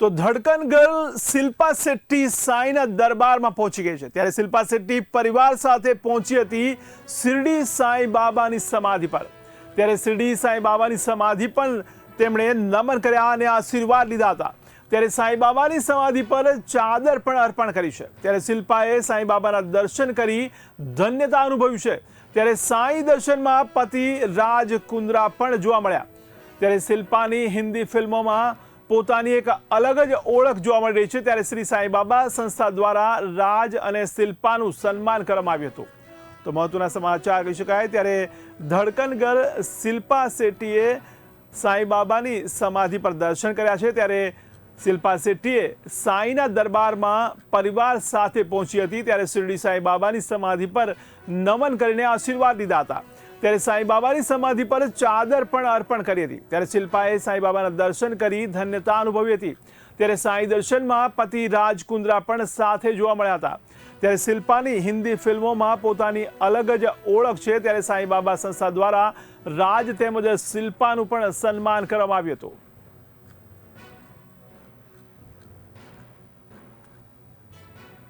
તો ધડકન ગર્લ શિલ્પા શેટ્ટી સાંઈના દરબારમાં પહોંચી ગઈ છે. ત્યારે શિલ્પા શેટ્ટી પરિવાર સાથે પહોંચી હતી શિરડી સાંઈ બાબાની સમાધિ પર. ત્યારે શિરડી સાંઈ બાબાની સમાધિ પણ તેમણે નમન કર્યા અને આશીર્વાદ લીધા હતા. ત્યારે સાંઈ બાબાની સમાધિ પર ચાદર પણ અર્પણ કરી છે. ત્યારે શિલ્પાએ સાંઈ બાબાના દર્શન કરી ધન્યતા અનુભવ્યું છે. ત્યારે સાંઈ દર્શનમાં પતિ રાજ કુંદ્રા પણ જોવા મળ્યા. ત્યારે શિલ્પાની હિન્દી ફિલ્મોમાં પોતાની એક અલગ જ ઓળખ જોવા મળી રહી છે. ત્યારે શ્રી સાંઈબાબા સંસ્થા દ્વારા રાજ અને શિલ્પાનું સન્માન કરવામાં આવ્યું હતું. તો મહત્વના સમાચાર કહી શકાય, ત્યારે ધડકનગર શિલ્પા શેટ્ટીએ સાંઈબાબાની સમાધિ પર દર્શન કર્યા છે. ત્યારે શિલ્પા શેટ્ટીએ સાંઈના દરબારમાં પરિવાર સાથે પહોંચી હતી. ત્યારે શિરડી સાંઈબાબાની સમાધિ પર નમન કરીને આશીર્વાદ લીધા હતા. ત્યારે સાંઈબાબાની સમાધિ પર ચાદર પણ અર્પણ કરી હતી. ત્યારે શિલ્પાએ સાંઈબાબાના દર્શન કરી ધન્યતા અનુભવી હતી. ત્યારે સાંઈ દર્શનમાં પતિ રાજ કુંદ્રા પણ સાથે જોવા મળ્યા હતા. ત્યારે શિલ્પાની હિન્દી ફિલ્મોમાં પોતાની અલગ જ ઓળખ છે. ત્યારે સાંઈબાબા સંસ્થા દ્વારા રાજ તેમજ શિલ્પાનું પણ સન્માન કરવામાં આવ્યું હતું.